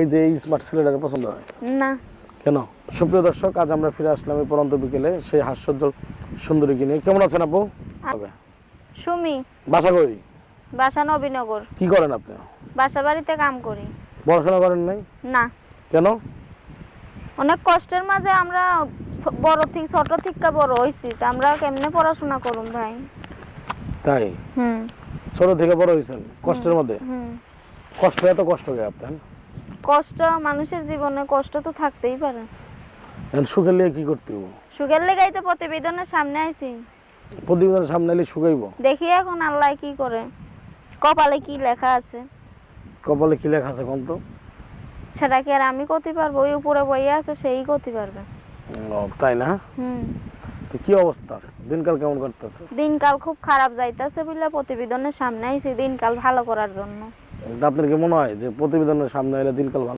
এই যে এই স্মার্ট ছেলেটাকে পছন্দ হয়? না। কেন? সুপ্রিয় দর্শক আজ আমরা ফিরে আসলাম এই পরন্ত বিকেলে সেই হাস্যোজ্জ্বল সুন্দরীকে নিয়ে। কেমন আছেন আপু? সুমি। বাসা করি বাসা নবীনগর। কি করেন আপনি? বাসা বাড়িতে কাম করি। পড়াশোনা করেন নাই? না। কেন? অনেক কষ্টের মাঝে আমরা বড় থেকে ছোট থেকে বড় হয়েছি তা আমরা কেমনে পড়াশোনা করুম ভাই? তাই? হুম। ছোট থেকে বড় হয়েছেন কষ্টের মধ্যে? হুম। কষ্ট এত কষ্ট গে আপনার? কষ্ট মানুষের জীবনে কষ্ট তো থাকতেই পারে। এখন সুখের লিয়ে কি করতে হবে সুখের লেগাই তো প্রতিবেদনের সামনে আইছি। প্রতিবেদনের সামনে এলে শুকাইব দেখি এখন আল্লাহ কি করে। কপালে কি লেখা আছে? কপালে কি লেখা আছে কোন তো সেটা কি আর আমি করতে পারব? ওই উপরে বইয়ে আছে সেই করতে পারবে। তাই না? হুম। তো কি অবস্থা? দিনকাল কেমন করতেছে দিনকাল খুব খারাপ যাইতাছে বলে প্রতিবেদনের সামনে আইছি দিনকাল ভালো করার জন্য। আপনার কি মনে হয় যে প্রতিবেদনের সামনে এলে দিনকাল